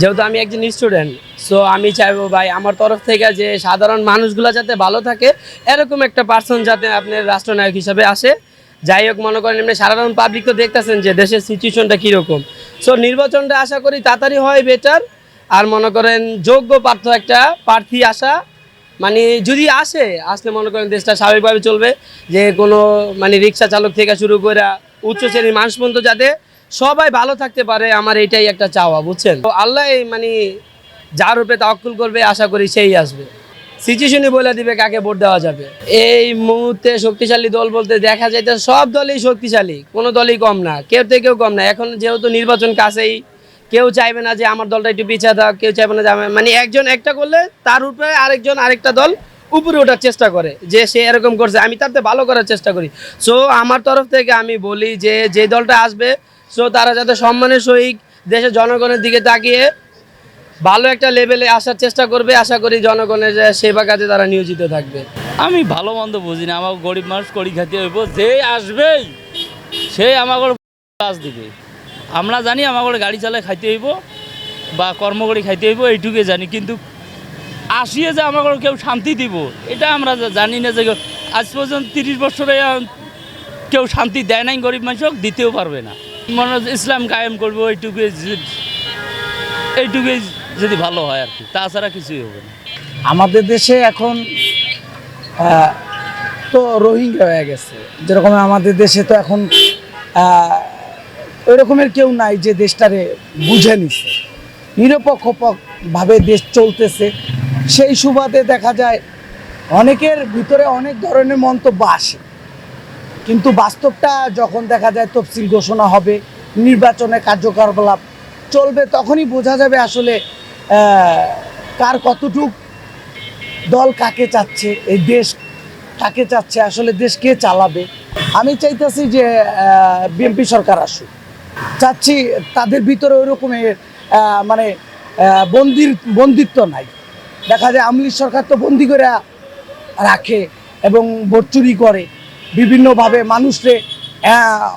যেহেতু আমি একজন স্টুডেন্ট সো আমি চাইব ভাই আমার তরফ থেকে যে সাধারণ মানুষগুলো যাতে ভালো থাকে, এরকম একটা পার্সন যাতে আপনার রাষ্ট্রনায়ক হিসাবে আসে। যাই হোক, মনে করেন এমনি সাধারণ পাবলিক তো দেখতেছেন যে দেশের সিচুয়েশনটা কীরকম। সো নির্বাচনটা আশা করি তাড়াতাড়ি হয় বেটার আর মনে করেন যোগ্য পার্থ একটা প্রার্থী আসা মানে যদি আসে, আসলে মনে করেন দেশটা স্বাভাবিকভাবে চলবে, যে কোনো মানে রিক্সা চালক থেকে শুরু করে উচ্চ শ্রেণির মানুষ পর্যন্ত যাতে সবাই ভালো থাকতে পারে, আমার এটাই একটা চাওয়া, বুঝছেন? তো আল্লাহ মানে যার উপরে তাওয়াক্কুল করবে, আশা করি সেই আসবে। সিচুয়েশনই বলে দিবে কাকে ভোট দেওয়া যাবে। এই মুহূর্তে শক্তিশালী দল বলতে দেখা যায় তো সব দলই শক্তিশালী, কোনো দলই কম না, কেউ থেকেও কম না। এখন যেহেতু নির্বাচন কাছেই, কেউ চাইবে না যে আমার দলটা একটু পিছিয়ে থাক, কেউ চাইবে না যে মানে একজন একটা করলে তার উপরে আরেকজন আরেকটা দল উপরে ওঠার চেষ্টা করে, যে সে এরকম করছে। আমি তাতে ভালো করার চেষ্টা করি। সো আমার তরফ থেকে আমি বলি যে যে দলটা আসবে সো তারা যাতে সম্মানের সহিত দেশের জনগণের দিকে তাকিয়ে ভালো একটা লেভেলে আসার চেষ্টা করবে, আশা করি জনগণের সেবা কাজে তারা নিয়োজিত থাকবে। আমি ভালো মন্দ বুঝি না আমার গরিব মানুষ করি খাতে হইব, যে আসবেই, সে আমাকে কাজ দিবে। আমরা জানি আমাকে গাড়ি চালায় খাইতে হইব, বা কর্ম করে খাইতে হইব এইটুকুই জানি, কিন্তু আসিয়ে যে আমাকে কেউ শান্তি দিব, এটা আমরা জানি না যে আজ পর্যন্ত তিরিশ বছরে কেউ শান্তি দেয় নাই গরিব মানুষক দিতেও পারবে না। মনে হয় যে ইসলাম কায়েম করব, এইটুকুই এইটুকুই যদি ভালো হয় আর কি। তাছাড়া কিছুই হবে না। আমাদের দেশে এখন তো রোহিঙ্গা হয়ে গেছে। যেরকম আমাদের দেশে তো এখন ওইরকমের কেউ নাই যে দেশটারে বুঝে নিছে। নিরপেক্ষভাবে দেশ চলতেছে। সেই সুবাদে দেখা যায়, অনেকের ভিতরে অনেক ধরনের মন্তব্য আসে। কিন্তু বাস্তবটা যখন দেখা যায় তফসিল ঘোষণা হবে, নির্বাচনে কার্যকলাপ চলবে, তখনই বোঝা যাবে আসলে কার কতটুক দল কাকে চাচ্ছে, এই দেশ কাকে চাচ্ছে, আসলে দেশ কে চালাবে। আমি চাইতেছি যে বিএনপি সরকার আসুক। চাচ্ছি তাদের ভিতরে ওই রকমের মানে বন্দির, বন্দিত্ব নাই। দেখা যায় আমলির সরকার তো বন্দি করে রাখে এবং ভোট করে। বিভিন্নভাবে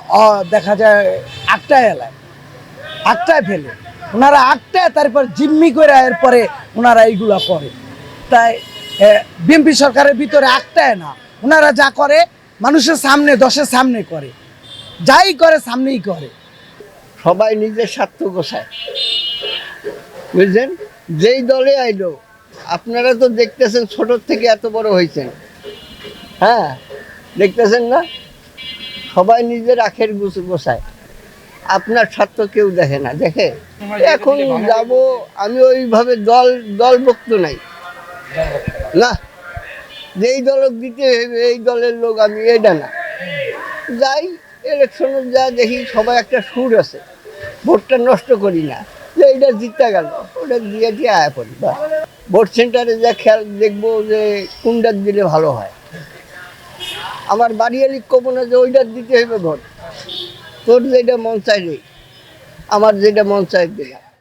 অ- দেখা যায় আটটায় এলায় আটটায় ফেলে। ওনারা আটটায় তারপর জিম্মি করে এরপরে ওনারা এইগুলা করে। তাই বিএনপি সরকারের ভিতরে আটটায় না। ওনারা যা করে, মানুষের সামনে, দশের সামনে করে। যাই করে, সামনেই করে। সবাই নিজের স্বার্থ গোছায়। বুঝলেন? যেই দলে আইলো, আপনারা তো দেখতেছেন ছোট থেকে এত বড় হয়েছেন হ্যাঁ? দেখতেছেন না? সবাই নিজের আখের গুছ গোছায়। আপনার স্বার্থ কেউ দেখে না দেখে? এখন যাব আমি ওইভাবে দল দলভুক্ত নাই। না যেই দলক দিতে হবে এই দলের লোক আমি এটা না। যাই ইলেকশনে যা দেখি সবাই একটা সুর আছে। ভোটটা নষ্ট করি না। যে এটা জিততে গেল ওটা দিয়ে দিয়ে আয়া পড়ি। ভোট সেন্টারে যা খেয়াল দেখব যে কোনটা দিলে ভালো হয়। আমার বাড়ি কবো না যে ওইটা দিতে হবে ভোট তোর যেটা মন চাইবে, আমার যেটা মন চাই দিলাম